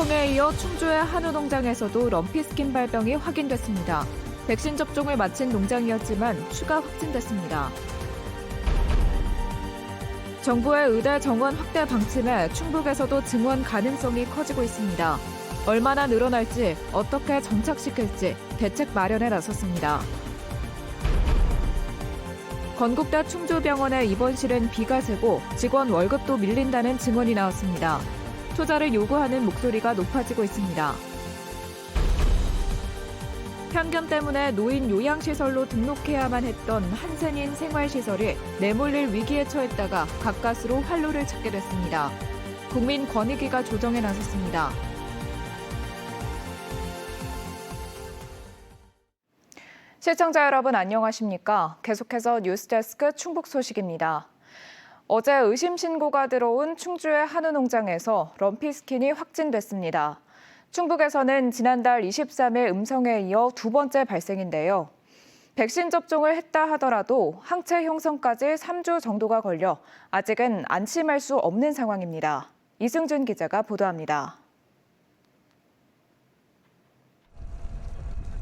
음성에 이어 충주의 한우 농장에서도 럼피스킨 발병이 확인됐습니다. 백신 접종을 마친 농장이었지만 추가 확진됐습니다. 정부의 의대 정원 확대 방침에 충북에서도 증원 가능성이 커지고 있습니다. 얼마나 늘어날지, 어떻게 정착시킬지 대책 마련에 나섰습니다. 건국대 충주병원의 입원실은 비가 새고 직원 월급도 밀린다는 증언이 나왔습니다. 투자를 요구하는 목소리가 높아지고 있습니다. 편견 때문에 노인 요양시설로 등록해야만 했던 한센인 생활시설이 내몰릴 위기에 처했다가 가까스로 활로를 찾게 됐습니다. 국민권익위가 조정에 나섰습니다. 시청자 여러분 안녕하십니까? 계속해서 뉴스데스크 충북 소식입니다. 어제 의심 신고가 들어온 충주의 한우 농장에서 럼피스킨이 확진됐습니다. 충북에서는 지난달 23일 음성에 이어 두 번째 발생인데요. 백신 접종을 했다 하더라도 항체 형성까지 3주 정도가 걸려 아직은 안심할 수 없는 상황입니다. 이승준 기자가 보도합니다.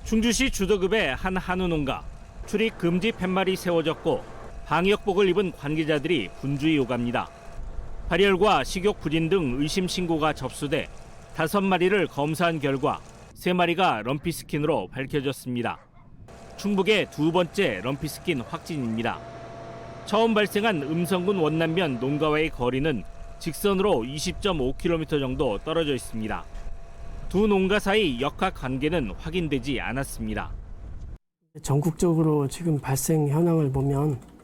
충주시 주도급의 한 한우 농가 출입 금지 팻말이 세워졌고 방역복을 입은 관계자들이 분주히 오갑니다. 발열과 식욕 부진 등 의심 신고가 접수돼 다섯 마리를 검사한 결과 세 마리가 럼피스킨으로 밝혀졌습니다. 충북의 두 번째 럼피스킨 확진입니다. 처음 발생한 음성군 원남면 농가와의 거리는 직선으로 20.5km 정도 떨어져 있습니다. 두 농가 사이 역학 관계는 확인되지 않았습니다. 전국적으로 지금 발생 현황을 보면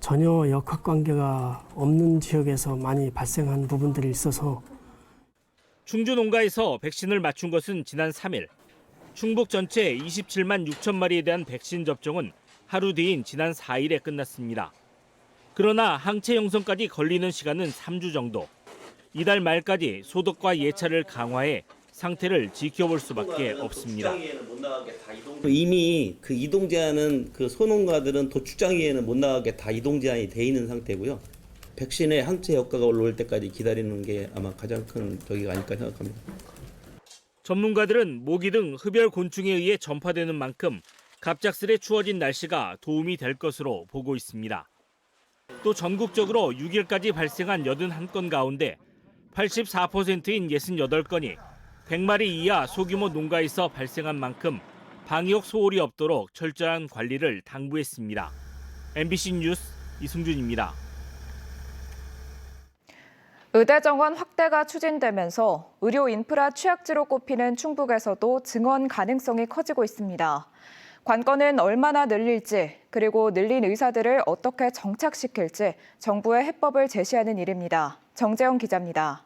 전혀 역학 관계가 없는 지역에서 많이 발생한 부분들이 있어서 충주 농가에서 백신을 맞춘 것은 지난 3일. 충북 전체 27만 6천 마리에 대한 백신 접종은 하루 뒤인 지난 4일에 끝났습니다. 그러나 항체 형성까지 걸리는 시간은 3주 정도. 이달 말까지 소독과 예찰을 강화해 상태를 지켜볼 수밖에 없습니다. 이미 그 이동 제한은 그 소농가들은 도축장에는 못 나가게 다 이동 제한이 돼 있는 상태고요. 백신의 항체 효과가 올라올 때까지 기다리는 게 아마 가장 큰 저기가 아닐까 생각합니다. 전문가들은 모기 등 흡열 곤충에 의해 전파되는 만큼 갑작스레 추워진 날씨가 도움이 될 것으로 보고 있습니다. 또 전국적으로 6일까지 발생한 81건 가운데 84%인 68건이 100마리 이하 소규모 농가에서 발생한 만큼 방역 소홀이 없도록 철저한 관리를 당부했습니다. MBC 뉴스 이승준입니다. 의대 정원 확대가 추진되면서 의료 인프라 취약지로 꼽히는 충북에서도 증원 가능성이 커지고 있습니다. 관건은 얼마나 늘릴지, 그리고 늘린 의사들을 어떻게 정착시킬지 정부의 해법을 제시하는 일입니다. 정재영 기자입니다.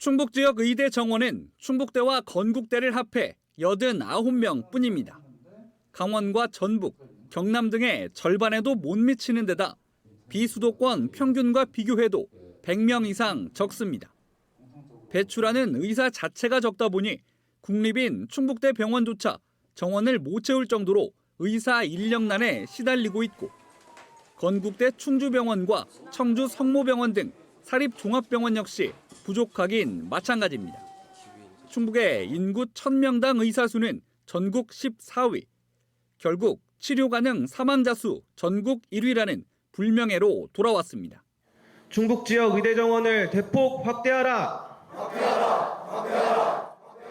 충북 지역 의대 정원은 충북대와 건국대를 합해 89명 뿐입니다. 강원과 전북, 경남 등의 절반에도 못 미치는 데다 비수도권 평균과 비교해도 100명 이상 적습니다. 배출하는 의사 자체가 적다 보니 국립인 충북대 병원조차 정원을 못 채울 정도로 의사 인력난에 시달리고 있고 건국대 충주병원과 청주 성모병원 등 사립종합병원 역시 부족하긴 마찬가지입니다. 충북의 인구 1000명당 의사 수는 전국 14위. 결국 치료 가능 사망자 수 전국 1위라는 불명예로 돌아왔습니다. 충북 지역 의대 정원을 대폭 확대하라.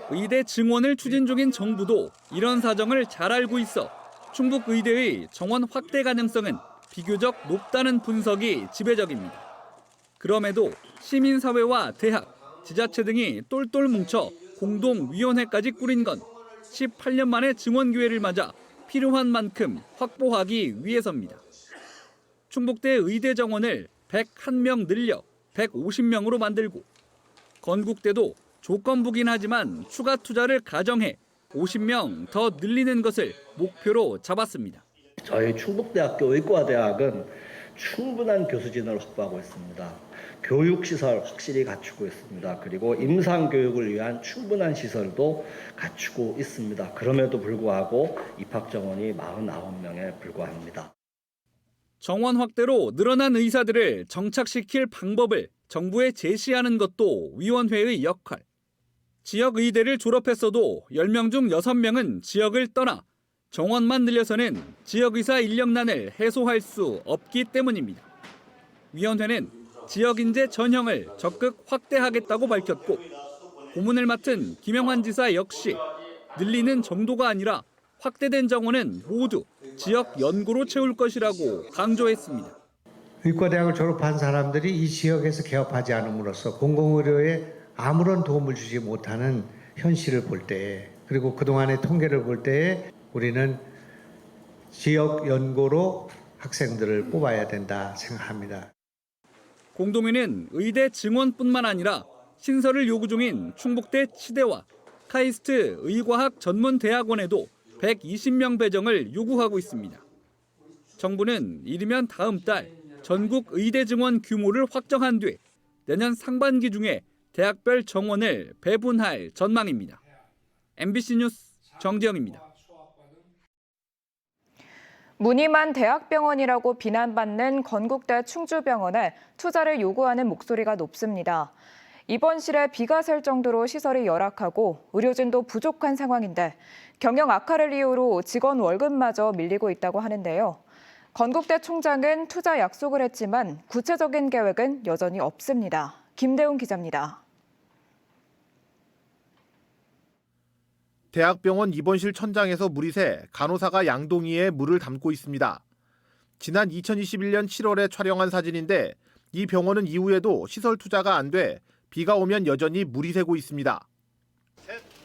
의대 증원을 추진 중인 정부도 이런 사정을 잘 알고 있어 충북 의대의 정원 확대 가능성은 비교적 높다는 분석이 지배적입니다. 그럼에도 시민사회와 대학, 지자체 등이 똘똘 뭉쳐 공동위원회까지 꾸린 건 18년 만에 증원 기회를 맞아 필요한 만큼 확보하기 위해서입니다. 충북대 의대 정원을 101명 늘려 150명으로 만들고 건국대도 조건부긴 하지만 추가 투자를 가정해 50명 더 늘리는 것을 목표로 잡았습니다. 저희 충북대학교 의과대학은 충분한 교수진을 확보하고 있습니다. 교육시설 확실히 갖추고 있습니다. 그리고 임상교육을 위한 충분한 시설도 갖추고 있습니다. 그럼에도 불구하고 입학정원이 49명에 불과합니다. 정원 확대로 늘어난 의사들을 정착시킬 방법을 정부에 제시하는 것도 위원회의 역할. 지역 의대를 졸업했어도 10명 중 6명은 지역을 떠나 정원만 늘려서는 지역 의사 인력난을 해소할 수 없기 때문입니다. 위원회는 지역 인재 전형을 적극 확대하겠다고 밝혔고 고문을 맡은 김영환 지사 역시 늘리는 정도가 아니라 확대된 정원은 모두 지역 연구로 채울 것이라고 강조했습니다. 의과대학을 졸업한 사람들이 이 지역에서 개업하지 않음으로써 공공의료에 아무런 도움을 주지 못하는 현실을 볼 때, 그리고 그동안의 통계를 볼 때에 우리는 지역 연구로 학생들을 뽑아야 된다 생각합니다. 공동위는 의대 증원뿐만 아니라 신설을 요구 중인 충북대 치대와 카이스트 의과학 전문대학원에도 120명 배정을 요구하고 있습니다. 정부는 이르면 다음 달 전국 의대 증원 규모를 확정한 뒤 내년 상반기 중에 대학별 정원을 배분할 전망입니다. MBC 뉴스 정지영입니다. 무늬만 대학병원이라고 비난받는 건국대 충주병원에 투자를 요구하는 목소리가 높습니다. 입원실에 비가 셀 정도로 시설이 열악하고 의료진도 부족한 상황인데 경영 악화를 이유로 직원 월급마저 밀리고 있다고 하는데요. 건국대 총장은 투자 약속을 했지만 구체적인 계획은 여전히 없습니다. 김대웅 기자입니다. 대학병원 입원실 천장에서 물이 새 간호사가 양동이에 물을 담고 있습니다. 지난 2021년 7월에 촬영한 사진인데 이 병원은 이후에도 시설 투자가 안 돼 비가 오면 여전히 물이 새고 있습니다.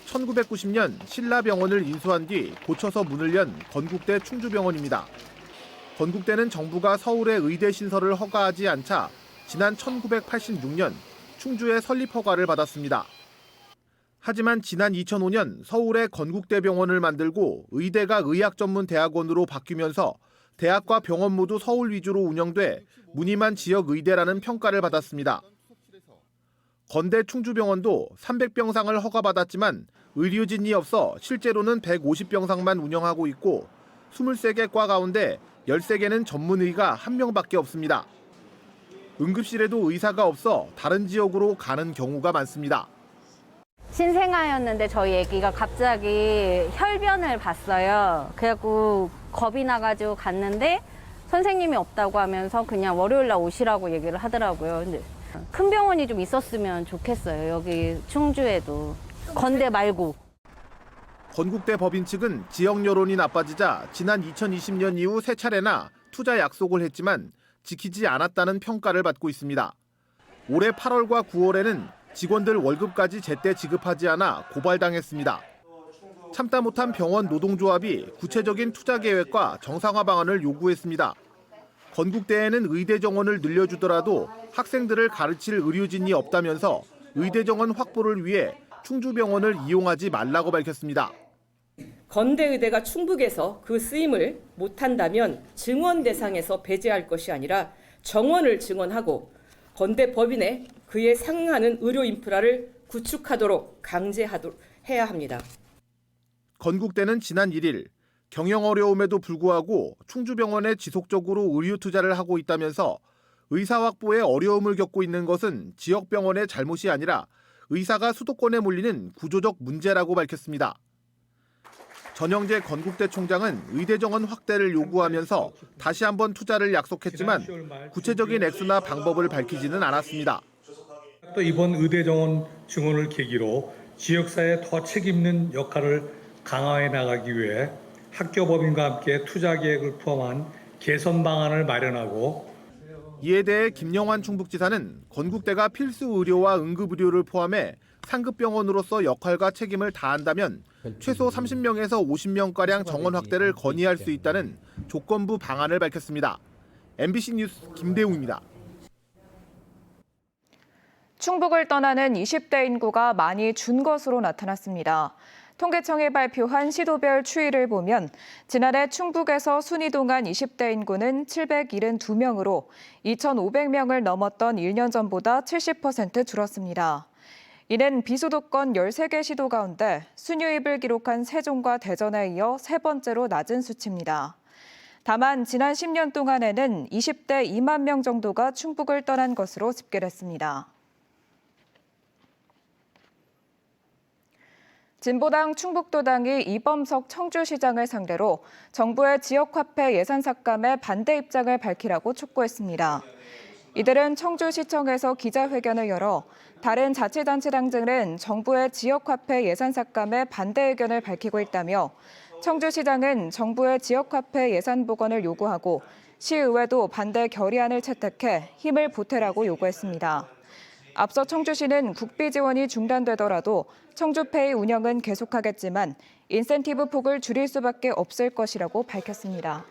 1990년 신라병원을 인수한 뒤 고쳐서 문을 연 건국대 충주병원입니다. 건국대는 정부가 서울의 의대 신설을 허가하지 않자 지난 1986년 충주에 설립 허가를 받았습니다. 하지만 지난 2005년 서울에 건국대병원을 만들고 의대가 의학 전문 대학원으로 바뀌면서 대학과 병원 모두 서울 위주로 운영돼 무늬만 지역 의대라는 평가를 받았습니다. 건대 충주병원도 300병상을 허가받았지만 의료진이 없어 실제로는 150병상만 운영하고 있고 23개 과 가운데 13개는 전문의가 1명밖에 없습니다. 응급실에도 의사가 없어 다른 지역으로 가는 경우가 많습니다. 신생아였는데 저희 아기가 갑자기 혈변을 봤어요. 그래갖고 겁이 나가지고 갔는데 선생님이 없다고 하면서 그냥 월요일 날 오시라고 얘기를 하더라고요. 근데 큰 병원이 좀 있었으면 좋겠어요. 여기 충주에도. 건대 말고. 건국대 법인 측은 지역 여론이 나빠지자 지난 2020년 이후 세 차례나 투자 약속을 했지만 지키지 않았다는 평가를 받고 있습니다. 올해 8월과 9월에는 직원들 월급까지 제때 지급하지 않아 고발당했습니다. 참다 못한 병원 노동조합이 구체적인 투자 계획과 정상화 방안을 요구했습니다. 건국대에는 의대 정원을 늘려주더라도 학생들을 가르칠 의료진이 없다면서 의대 정원 확보를 위해 충주병원을 이용하지 말라고 밝혔습니다. 건대 의대가 충북에서 그 쓰임을 못한다면 증원 대상에서 배제할 것이 아니라 정원을 증원하고 건대 법인에 그에 상응하는 의료 인프라를 구축하도록 강제하도록 해야 합니다. 건국대는 지난 1일 경영 어려움에도 불구하고 충주병원에 지속적으로 의료 투자를 하고 있다면서 의사 확보에 어려움을 겪고 있는 것은 지역 병원의 잘못이 아니라 의사가 수도권에 몰리는 구조적 문제라고 밝혔습니다. 전영재 건국대 총장은 의대 정원 확대를 요구하면서 다시 한번 투자를 약속했지만 구체적인 액수나 방법을 밝히지는 않았습니다. 또 이번 의대 정원 증원을 계기로 지역사회에 더 책임있는 역할을 강화해 나가기 위해 학교 법인과 함께 투자 계획을 포함한 개선 방안을 마련하고 이에 대해 김영환 충북지사는 건국대가 필수 의료와 응급 의료를 포함해 상급 병원으로서 역할과 책임을 다한다면 최소 30명에서 50명가량 정원 확대를 건의할 수 있다는 조건부 방안을 밝혔습니다. MBC 뉴스 김대웅입니다. 충북을 떠나는 20대 인구가 많이 준 것으로 나타났습니다. 통계청이 발표한 시도별 추이를 보면 지난해 충북에서 순이동한 20대 인구는 772명으로 2,500명을 넘었던 1년 전보다 70% 줄었습니다. 이는 비수도권 13개 시도 가운데 순유입을 기록한 세종과 대전에 이어 세 번째로 낮은 수치입니다. 다만 지난 10년 동안에는 20대 2만 명 정도가 충북을 떠난 것으로 집계됐습니다. 진보당 충북도당이 이범석 청주시장을 상대로 정부의 지역화폐 예산 삭감에 반대 입장을 밝히라고 촉구했습니다. 이들은 청주시청에서 기자회견을 열어 다른 자치단체장들은 정부의 지역화폐 예산 삭감에 반대 의견을 밝히고 있다며 청주시장은 정부의 지역화폐 예산 복원을 요구하고 시의회도 반대 결의안을 채택해 힘을 보태라고 요구했습니다. 앞서 청주시는 국비 지원이 중단되더라도 청주페이 운영은 계속하겠지만 인센티브 폭을 줄일 수밖에 없을 것이라고 밝혔습니다.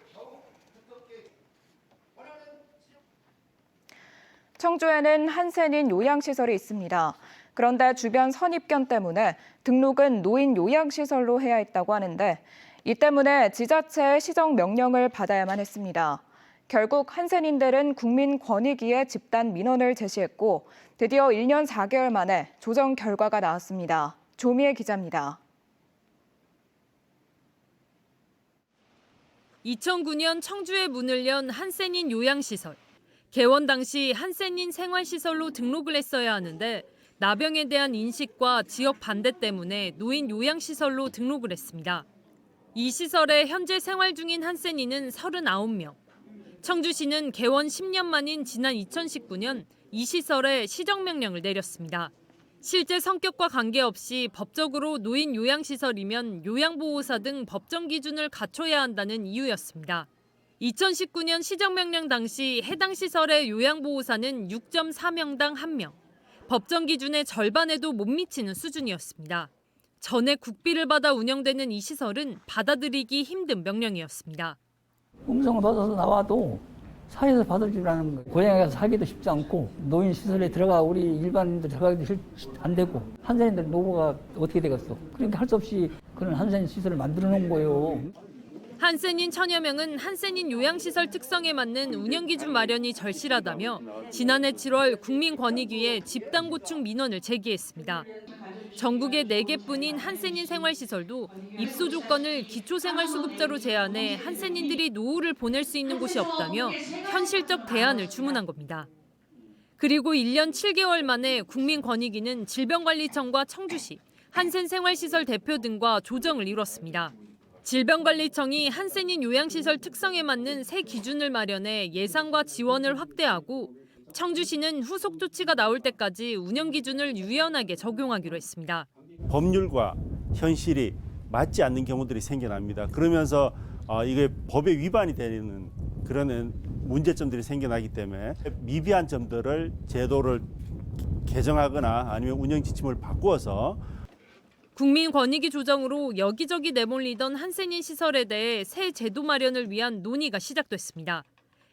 청주에는 한센인 요양시설이 있습니다. 그런데 주변 선입견 때문에 등록은 노인 요양시설로 해야 했다고 하는데 이 때문에 지자체의 시정 명령을 받아야만 했습니다. 결국 한센인들은 국민권익위에 집단 민원을 제시했고 드디어 1년 4개월 만에 조정 결과가 나왔습니다. 조미애 기자입니다. 2009년 청주에 문을 연 한센인 요양시설. 개원 당시 한센인 생활시설로 등록을 했어야 하는데 나병에 대한 인식과 지역 반대 때문에 노인 요양시설로 등록을 했습니다. 이 시설에 현재 생활 중인 한센인은 39명. 청주시는 개원 10년 만인 지난 2019년 이 시설에 시정명령을 내렸습니다. 실제 성격과 관계없이 법적으로 노인 요양시설이면 요양보호사 등 법정 기준을 갖춰야 한다는 이유였습니다. 2019년 시정명령 당시 해당 시설의 요양보호사는 6.4명당 1명, 법정 기준의 절반에도 못 미치는 수준이었습니다. 전액 국비를 받아 운영되는 이 시설은 받아들이기 힘든 명령이었습니다. 음성을 받아서 나와도 사회에서 받을 줄 아는 거예요. 고향에 가서 살기도 쉽지 않고 노인 시설에 들어가 우리 일반인들 들어가기도 실- 안 되고 한센인들 노후가 어떻게 되겠어? 그러니까 할 수 없이 그런 한센 시설을 만들어 놓은 거예요. 한센인 천여 명은 한센인 요양시설 특성에 맞는 운영 기준 마련이 절실하다며 지난해 7월 국민권익위에 집단 고충 민원을 제기했습니다. 전국에 4개뿐인 한센인 생활시설도 입소 조건을 기초생활수급자로 제한해 한센인들이 노후를 보낼 수 있는 곳이 없다며 현실적 대안을 주문한 겁니다. 그리고 1년 7개월 만에 국민권익위는 질병관리청과 청주시, 한센 생활시설 대표 등과 조정을 이뤘습니다. 질병관리청이 한센인 요양시설 특성에 맞는 새 기준을 마련해 예산과 지원을 확대하고 청주시는 후속 조치가 나올 때까지 운영 기준을 유연하게 적용하기로 했습니다. 법률과 현실이 맞지 않는 경우들이 생겨납니다. 그러면서 어, 이게 법에 위반이 되는 그런 문제점들이 생겨나기 때문에 미비한 점들을 제도를 개정하거나 아니면 운영 지침을 바꾸어서 국민 권익위 조정으로 여기저기 내몰리던 한센인 시설에 대해 새 제도 마련을 위한 논의가 시작됐습니다.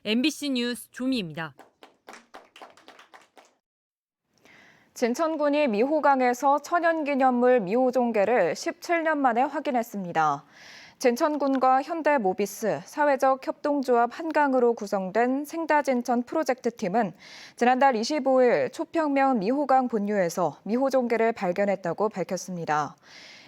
MBC 뉴스 조미입니다. 진천군이 미호강에서 천연기념물 미호종개를 17년 만에 확인했습니다. 진천군과 현대모비스, 사회적 협동조합 한강으로 구성된 생다진천 프로젝트 팀은 지난달 25일 초평면 미호강 본류에서 미호종개를 발견했다고 밝혔습니다.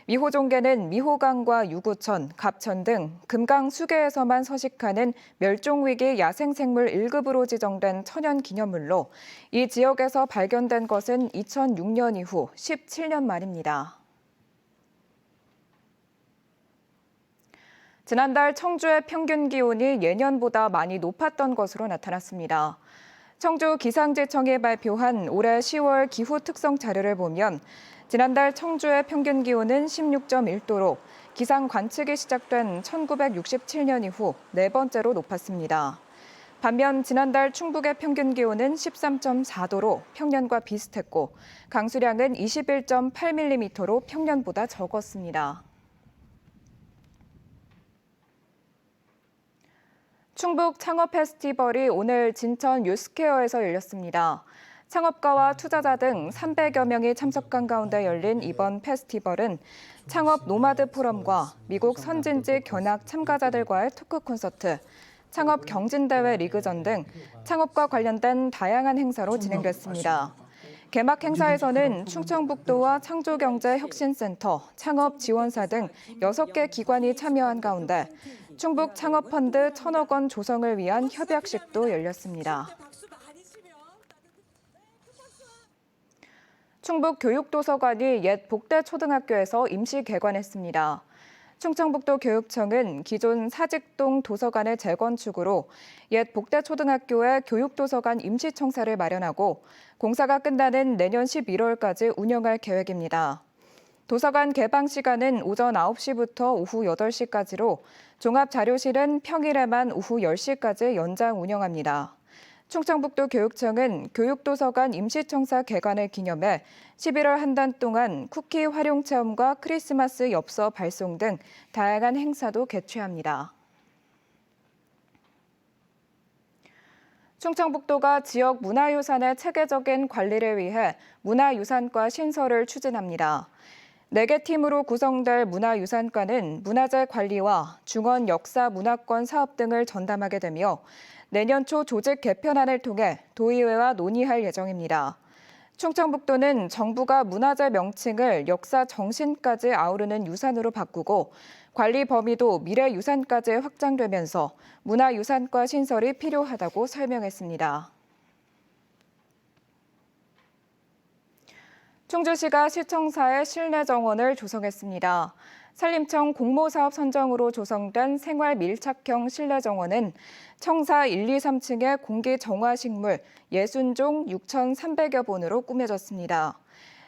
미호종개는 미호강과 유구천, 갑천 등 금강 수계에서만 서식하는 멸종위기 야생생물 1급으로 지정된 천연 기념물로 이 지역에서 발견된 것은 2006년 이후 17년 만입니다. 지난달 청주의 평균 기온이 예년보다 많이 높았던 것으로 나타났습니다. 청주 기상지청이 발표한 올해 10월 기후 특성 자료를 보면 지난달 청주의 평균 기온은 16.1도로 기상 관측이 시작된 1967년 이후 네 번째로 높았습니다. 반면 지난달 충북의 평균 기온은 13.4도로 평년과 비슷했고 강수량은 21.8mm로 평년보다 적었습니다. 충북 창업 페스티벌이 오늘 진천 유스케어에서 열렸습니다. 창업가와 투자자 등 300여 명이 참석한 가운데 열린 이번 페스티벌은 창업 노마드 포럼과 미국 선진지 견학 참가자들과의 토크 콘서트, 창업 경진대회 리그전 등 창업과 관련된 다양한 행사로 진행됐습니다. 개막 행사에서는 충청북도와 창조경제혁신센터, 창업지원사 등 6개 기관이 참여한 가운데 충북 창업펀드 천억 원 조성을 위한 협약식도 열렸습니다. 충북 교육도서관이 옛 복대 초등학교에서 임시 개관했습니다. 충청북도 교육청은 기존 사직동 도서관의 재건축으로 옛 복대 초등학교에 교육도서관 임시청사를 마련하고 공사가 끝나는 내년 11월까지 운영할 계획입니다. 도서관 개방 시간은 오전 9시부터 오후 8시까지로 종합자료실은 평일에만 오후 10시까지 연장 운영합니다. 충청북도 교육청은 교육도서관 임시청사 개관을 기념해 11월 한 달 동안 쿠키 활용 체험과 크리스마스 엽서 발송 등 다양한 행사도 개최합니다. 충청북도가 지역 문화유산의 체계적인 관리를 위해 문화유산과 신설을 추진합니다. 4개 팀으로 구성될 문화유산과는 문화재 관리와 중원 역사 문화권 사업 등을 전담하게 되며 내년 초 조직 개편안을 통해 도의회와 논의할 예정입니다. 충청북도는 정부가 문화재 명칭을 역사 정신까지 아우르는 유산으로 바꾸고 관리 범위도 미래 유산까지 확장되면서 문화유산과 신설이 필요하다고 설명했습니다. 충주시가 시청사의 실내 정원을 조성했습니다. 산림청 공모사업 선정으로 조성된 생활 밀착형 실내 정원은 청사 1, 2, 3층의 공기 정화 식물 60종 6,300여 본으로 꾸며졌습니다.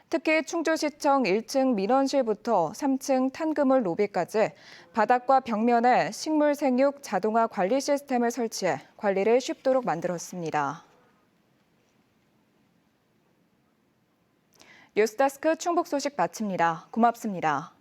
특히 충주시청 1층 민원실부터 3층 탄그물 로비까지 바닥과 벽면에 식물 생육 자동화 관리 시스템을 설치해 관리를 쉽도록 만들었습니다. 뉴스데스크 충북 소식 마칩니다. 고맙습니다.